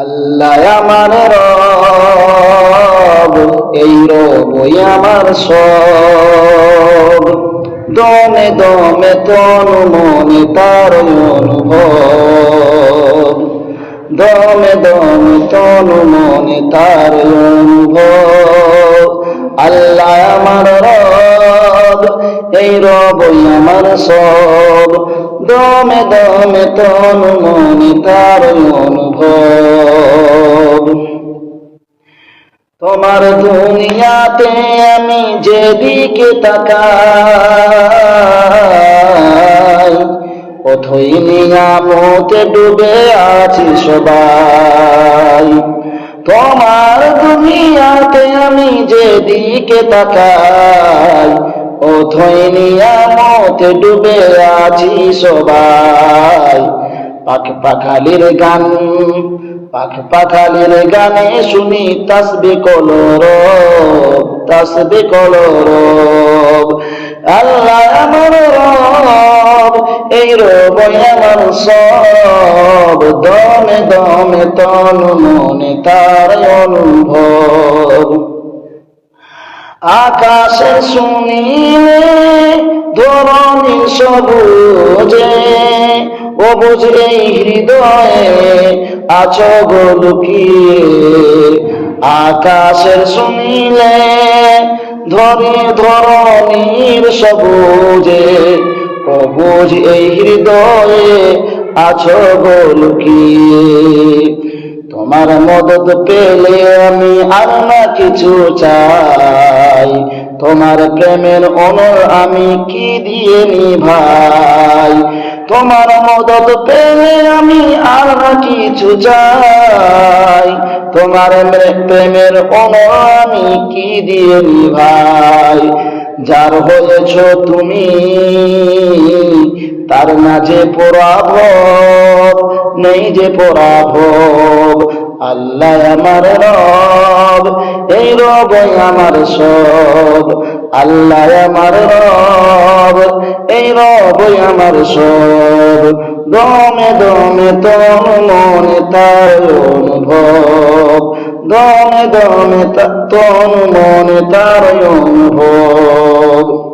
আল্লাহ আমার রব, এই রবই আমার সব। দমে দমে তনু মনে তার অনুভব। দমে দমে তনু মনে তার অনুভব। আল্লাহ আমার রব, এই রবই আমার সব। দমে দমে তনু মনে তার অনুভব। তোমার দুনিয়াতে আমি যেদিকে তাকাই অথই নিয়ামতে ডুবে আছি সবাই। তোমার দুনিয়াতে আমি যেদিকে তাকাই অথই নিয়ামতে ডুবে আছি সবাই। পাখ পাখালির গান পাখ পাখালির গানে শুনি তাসবি কলরব তাসবি কলরব আল্লাহ আমার রব, এই রব আমার সব। দমে দমে তন মনে তার অনুভব। আকাশে শুনিলে ধরণী সবুজে বুঝে হৃদয়ে আছো গো লুকিয়ে। আকাশের শুনিলে ধরে ধরণীর সবুজে। বুঝ এই হৃদয়ে আছো গো লুকিয়ে। তোমার মদত পেলে আমি আর না কিছু চাই। তোমার প্রেমের অনর আমি কি দিয়ে নি ভাই তোমার মদত পেলে আমি আর কিছু চাই। তোমার প্রেমের অনর আমি কি দিয়ে ভাই যার হয়েছ তুমি, তার না যে পরাভব, নেই যে পরাভব, আল্লাহ আমার রব, এই রব আমার সব। আল্লাহ আমার রব, এই রব আমার সব। দমে দমে তন মনে তার অনুভব। দমে দমে তন মনে তার অনুভব।